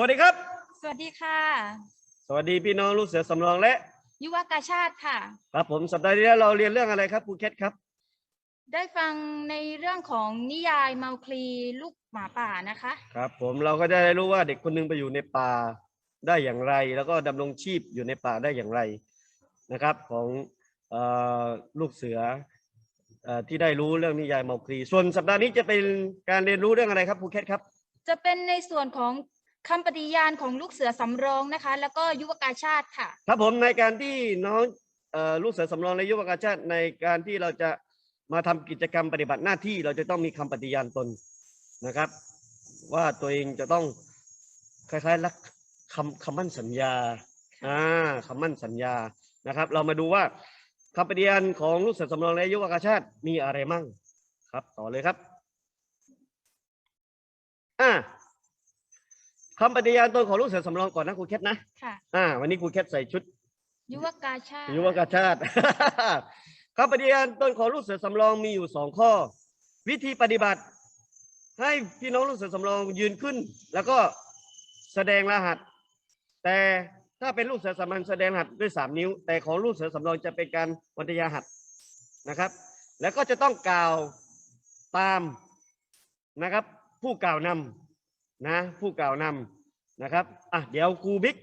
วัสดีครับ สวัสดีค่ะ สวัสดีพี่น้องลูกเสือสำรองและ ยุวกาชาติค่ะ ครับผมสัปดาห์ที่แล้วเราเรียนเรื่องอะไรครับครูเคสครับ ได้ฟังในเรื่องของนิยายเมาคลีลูกหมาป่านะคะ ครับผมเราก็จะได้รู้ว่าเด็กคนหนึงไปอยู่ในป่าได้อย่างไร แล้วก็ดำรงชีพอยู่ในป่าได้อย่างไรนะครับ ของเอ่อลูกเสือเอ่อที่ได้รู้เรื่องนิยายเมาคลีส่วนสัปดาห์นี้จะเป็นการเรียนรู้เรื่องอะไรครับครูเคสครับ จะเป็นในส่วนของ คำปฏิญาณของลูกเสือสำรองนะคะ แล้วก็ยุวกาชาติค่ะ ครับผมในการที่น้องเอ่อลูกเสือสำรองและยุวกาชาติในการที่เราจะมาทำกิจกรรมปฏิบัติหน้าที่เราจะต้องมีคำปฏิญาณตนนะครับ ว่าตัวเองจะต้องคล้ายๆรักคำคำมั่นสัญญาอ่าคำมั่นสัญญานะครับ เรามาดูว่าคำปฏิญาณของลูกเสือสำรองและยุวกาชาติมีอะไรมั่งครับ ต่อเลยครับอ่า คำปฏิญาณตนของลูกเสือสำรองก่อนนะครูเคสนะค่ะ อ่า วันนี้ครูเคสใส่ชุด ยุวกาชาติยุวกาชาติ คำปฏิญาณตนของลูกเสือสำรองมีอยู่สองข้อ วิธีปฏิบัติ ให้พี่น้องลูกเสือสำรองยืนขึ้น แล้วก็แสดงรหัส แต่ถ้าเป็นลูกเสือสำรองแสดงรหัสด้วยสามนิ้ว แต่ของลูกเสือสำรองจะเป็นการวันทยาหัสนะครับ แล้วก็จะต้องกล่าวตามนะครับ ผู้กล่าวนำ นะผู้กล่าวนำนะครับอะเดี๋ยวครูบิ๊ก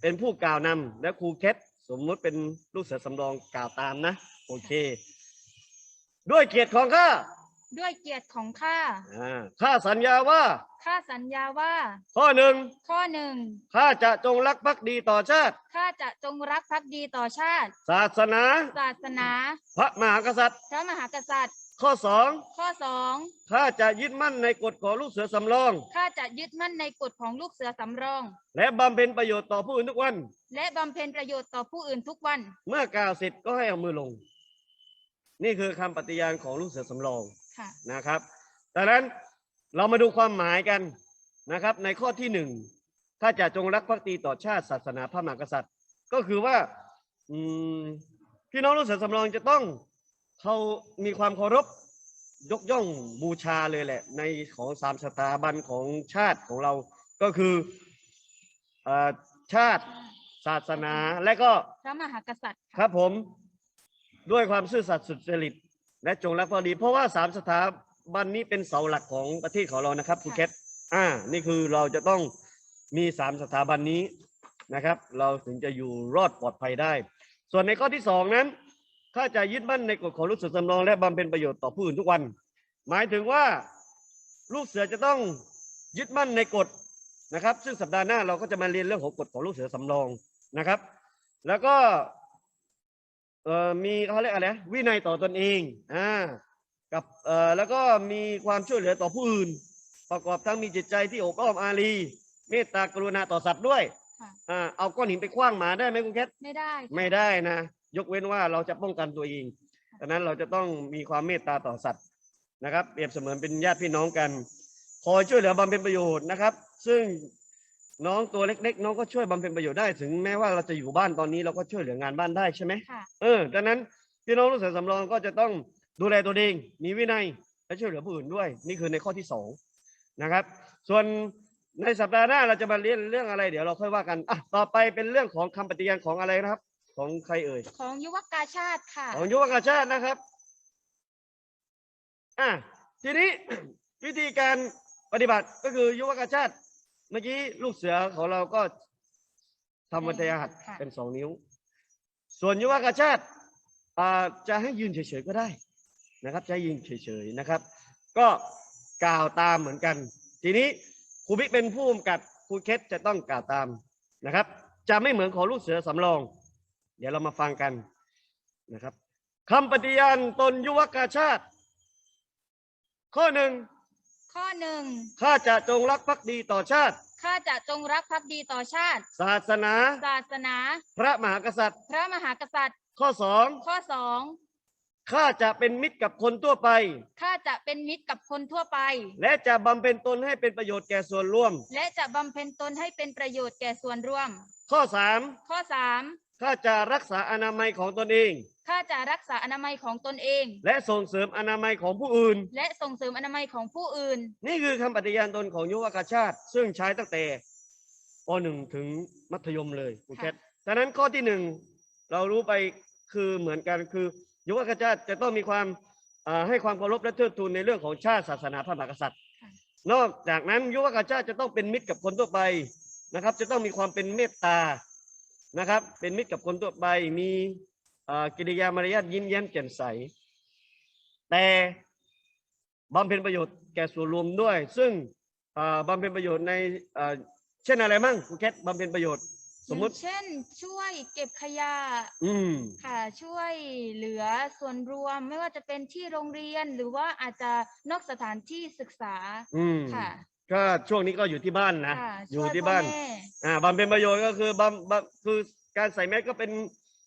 เป็นผู้กล่าวนำและครูเคสสมมุติเป็นลูกเสือสำรองกล่าวตามนะ โอเค ด้วยเกียรติของข้าด้วยเกียรติของข้าอ่าข้าสัญญาว่า ข้าสัญญาว่า ข้อหนึ่งข้อหนึ่งข้าจะจงรักภักดีต่อชาติ ข้าจะจงรักภักดีต่อชาติ ศาสนา ศาสนา พระมหากษัตริย์ พระมหากษัตริย์ ข้อสองข้อสองข้าจะยึดมั่นในกฎของลูกเสือสำรอง ข้าจะยึดมั่นในกฎของลูกเสือสำรอง และบำเพ็ญประโยชน์ต่อผู้อื่นทุกวัน และบำเพ็ญประโยชน์ต่อผู้อื่นทุกวัน เมื่อกล่าวเสร็จก็ให้เอามือลง นี่คือคำปฏิญาณของลูกเสือสำรองค่ะนะครับดังนั้นเรามาดูความหมายกันนะครับ ในข้อที่หนึ่งถ้าจะจงรักภักดีต่อชาติศาสนาพระมหากษัตริย์ ก็คือว่าอืมพี่น้องลูกเสือสำรองจะต้อง เขามีความเคารพยกย่องบูชาเลยแหละ ในของสามสถาบันของชาติของเราก็คือเออชาติศาสนาและก็พระมหากษัตริย์คค่ะรับผมด้วยความซื่อสัตย์สุจริตและจงรักภักดี เพราะว่าสามสถาบันนี้เป็นเสาหลักของประเทศของเรานะครับภูเก็ตอ่า นี่คือเราจะต้องมีสามสถาบันนี้นะครับ เราถึงจะอยู่รอดปลอดภัยได้ ส่วนในข้อที่สองนั้น ข้าจะยึดมั่นในกฎของลูกเสือสำรองและบำเพ็ญประโยชน์ต่อผู้อื่นทุกวัน หมายถึงว่าลูกเสือจะต้องยึดมั่นในกฎนะครับ ซึ่งสัปดาห์หน้าเราก็จะมาเรียนเรื่องของกฎของลูกเสือสำรองนะครับ แล้วก็เอ่อมีเขาเรียกอะไรนะวินัยต่อตนเองอ่ากับเอ่อแล้วก็มีความช่วยเหลือต่อผู้อื่น ประกอบทั้งมีจิตใจที่อบอ้อมอารีเมตตากรุณาต่อสัตว์ด้วยค่ะอ่าเอาก้อนหินไปคว้างหมาได้ไหมคุณแคทไม่ได้ค่ะไม่ได้นะ ยกเว้นว่าเราจะป้องกันตัวเองดังนั้นเราจะต้องมีความเมตตาต่อสัตว์นะครับ เปรียบเสมือนเป็นญาติพี่น้องกันคอยช่วยเหลือบำเพ็ญประโยชน์นะครับ ซึ่งน้องตัวเล็กๆ น้องก็ช่วยบำเพ็ญประโยชน์ได้ถึงแม้ว่าเราจะอยู่บ้านตอนนี้เราก็ช่วยเหลืองานบ้านได้ใช่ไหมค่ะเออดังนั้นพี่น้องลูกเสือสำรองก็จะต้องดูแลตัวเอง มีวินัยและช่วยเหลือผู้อื่นด้วย นี่คือในข้อที่สองนะครับ ส่วนในสัปดาห์หน้าเราจะมาเรียนเรื่องอะไร เดี๋ยวเราค่อยว่ากันอะต่อไปเป็นเรื่องของคำปฏิญาณของอะไรนะครับ ของใครเอ่ย ของยุวกาชาติค่ะ ของยุวกาชาตินะครับ อะทีนี้ วิธีการปฏิบัติก็คือยุวกาชาติ เมื่อกี้ลูกเสือของเราก็ทำวัทยาหัดค่ะเป็นสองนิ้ว ส่วนยุวกาชาติอ่าจะให้ยืนเฉยๆก็ได้นะครับจะให้ยืนเฉยๆนะครับ ก็กล่าวตามเหมือนกัน ทีนี้ครูบิ๊กเป็นผู้กำกับครูเคสจะต้องกล่าวตามนะครับ จะไม่เหมือนของลูกเสือสำรอง เดี๋ยวเรามาฟังกันนะครับคำปฏิญาณตนยุวกาชาติ ข้อหนึ่งข้อหนึ่งข้าจะจงรักภักดีต่อชาติ ข้าจะจงรักภักดีต่อชาติ ศาสนา ศาสนา พระมหากษัตริย์ พระมหากษัตริย์ ข้อสองข้อสองข้าจะเป็นมิตรกับคนทั่วไป ข้าจะเป็นมิตรกับคนทั่วไป และจะบำเพ็ญตนให้เป็นประโยชน์แก่ส่วนรวม และจะบำเพ็ญตนให้เป็นประโยชน์แก่ส่วนรวม ข้อสามข้อสาม ข้าจะรักษาอนามัยของตนเอง ข้าจะรักษาอนามัยของตนเอง และส่งเสริมอนามัยของผู้อื่น และส่งเสริมอนามัยของผู้อื่น นี่คือคำปฏิญาณตนของยุวกาชาติ ซึ่งใช้ตั้งแต่ปหนึ่งถึงมัธยมเลยครูค่ะแคทดังนั้นข้อที่หนึ่งเรารู้ไปคือเหมือนกันคือยุวกชาติจะต้องมีความอ่าให้ความเคารพและเทิดทูนในเรื่องของชาติศาสนาพระมหากษัตริย์ นอกจากนั้นยุวกชาติจะต้องเป็นมิตรกับคนทั่วไปนะครับ จะต้องมีความเป็นเมตตา นะครับ เป็นมิตรกับคนทั่วไปมีอ่ากิริยามารยาทยิ้มแย้มแจ่มใส แต่บำเพ็ญประโยชน์แก่ส่วนรวมด้วย ซึ่งอ่าบำเพ็ญประโยชน์ในอ่าเช่นอะไรมั่งครูแคทบำเพ็ญประโยชน์ สมมุติอย่างเช่น ช่วยเก็บขยะอืมค่ะช่วยเหลือส่วนรวมไม่ว่าจะเป็นที่โรงเรียนหรือว่าอาจจะนอกสถานที่ศึกษาอืมค่ะ ก็ช่วงนี้ก็อยู่ที่บ้านนะ ค่ะอยู่ช่วที่พ่บ้านแม่อ่าบำเพ็ญประโยชน์ก็คือบำบำคือการใส่แมสก็เป็น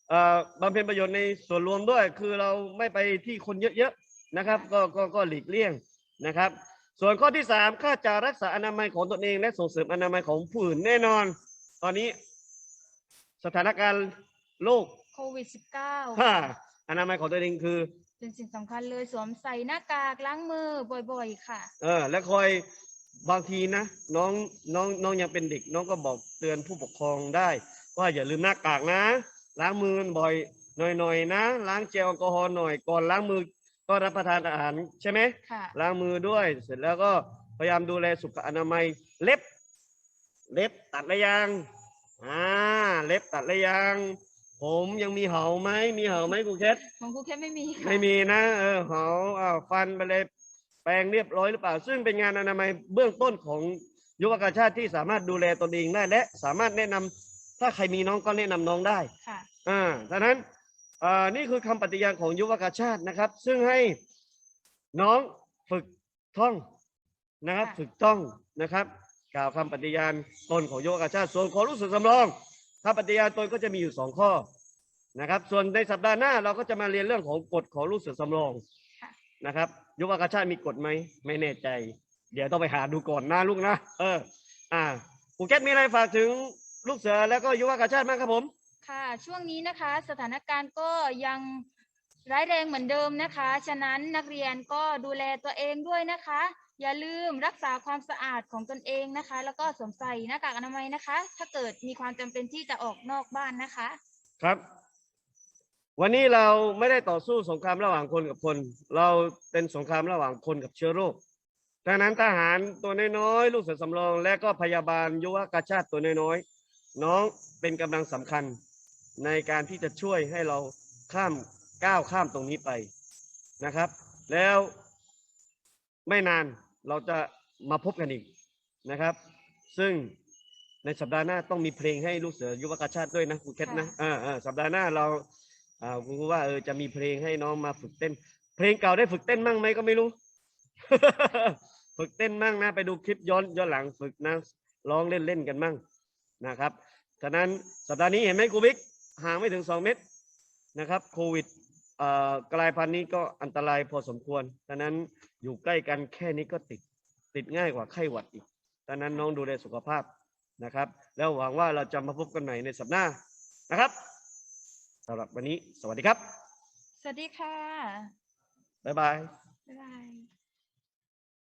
เอ่อบำเพ็ญประโยชน์ในส่วนรวมด้วย คือเราไม่ไปที่คนเยอะๆนะครับ ก็ก็ก็หลีกเลี่ยงนะครับ ส่วนข้อที่สามค่าจะรักษาอนามัยของตนเอง และส่งเสริมอนามัยของผู้อื่นแน่นอน ตอนนี้ สถานการณ์โรคโควิด ค่า -19 อนามัยของตัวเองคือเป็นสิ่งสำคัญเลยสวมใส่หน้ากากล้างมือบ่อยๆ ค่ะ เออและคอย บางทีนะน้องน้องน้องยังเป็นเด็ก น้องก็บอกเตือนผู้ปกครองได้ ว่าอย่าลืมหน้ากากนะ ล้างมือบ่อยหน่อยๆนะ ล้างเจลแอลกอฮอล์หน่อยก่อนล้างมือก็รับประทานอาหารใช่ไหมค่ะล้างมือด้วย เสร็จแล้วก็พยายามดูแลสุขอนามัยเล็บ เล็บตัดระยังอ่าเล็บตัดระยัง ผมยังมีเหาไหมมีเหาไหมกูเคสของครูแค่ไม่มีค่ะไม่มีนะ เออเหาอ้าวฟันไปเลย แปรงเรียบร้อยหรือเปล่า ซึ่งเป็นงานอนามัยเบื้องต้นของยุวกาชาติที่สามารถดูแลตนเองได้ และสามารถแนะนำถ้าใครมีน้องก็แนะนำน้องได้ค่ะอ่าดังนั้นอ่านี่คือคำปฏิญาณของยุวกาชาตินะครับ ซึ่งให้น้องฝึกท่องนะครับค่ะฝึกท่องนะครับ กล่าวคำปฏิญาณตนของยุวกาชาติ ส่วนของรู้สึกสำรองคำปฏิญาณตนก็จะมีอยู่สองข้อนะครับ ส่วนในสัปดาห์หน้าเราก็จะมาเรียนเรื่องของกฎของรู้สึกสำรองค่ะนะครับ ยุวกาชาติมีกฎไหมไม่แน่ใจ เดี๋ยวต้องไปหาดูก่อนนะลูกนะเออ อ่าภูเก็ตมีอะไรฝากถึงลูกเสือแล้วก็ยุวกาชาติบ้างครับผม ค่ะช่วงนี้นะคะสถานการณ์ก็ยังร้ายแรงเหมือนเดิมนะคะ ฉะนั้นนักเรียนก็ดูแลตัวเองด้วยนะคะ อย่าลืมรักษาความสะอาดของตนเองนะคะ แล้วก็สวมใส่หน้ากากอนามัยนะคะ ถ้าเกิดมีความจำเป็นที่จะออกนอกบ้านนะคะ ครับ วันนี้เราไม่ได้ต่อสู้สงครามระหว่างคนกับคน เราเป็นสงครามระหว่างคนกับเชื้อโรคดังนั้นทหารตัวน้อยๆลูกเสือสำรอง และก็พยาบาลยุวกาชาติตัวน้อยๆน้องเป็นกำลังสำคัญในการที่จะช่วยให้เราข้ามก้าวข้ามตรงนี้ไปนะครับ แล้วไม่นานเราจะมาพบกันอีกนะครับ ซึ่งในสัปดาห์หน้าต้องมีเพลงให้ลูกเสือยุวกาชาติด้วยนะครูเคทนะค่ะอ่าอ่าสัปดาห์หน้าเรา อ่าครูว่าเออจะมีเพลงให้น้องมาฝึกเต้น เพลงเก่าได้ฝึกเต้นมั่งไหมก็ไม่รู้ ฝึกเต้นมั่งนะ ไปดูคลิปย้อนย้อนหลังฝึกนะร้องเล่นเล่นกันมั่งนะครับฉะนั้นสัปดาห์นี้เห็นไหมครูบิ๊กห่างไม่ถึงสองเมตรนะครับโควิดเอ่อกลายพันธุ์นี้ก็อันตรายพอสมควรฉะนั้นอยู่ใกล้กันแค่นี้ก็ติดติดง่ายกว่าไข้หวัดอีกฉะนั้นน้องดูแลสุขภาพนะครับ แล้วหวังว่าเราจะมาพบกันใหม่ในสัปดาห์นะครับ สำหรับวันนี้ สวัสดีครับ สวัสดีค่ะ บ๊ายบาย บ๊ายบาย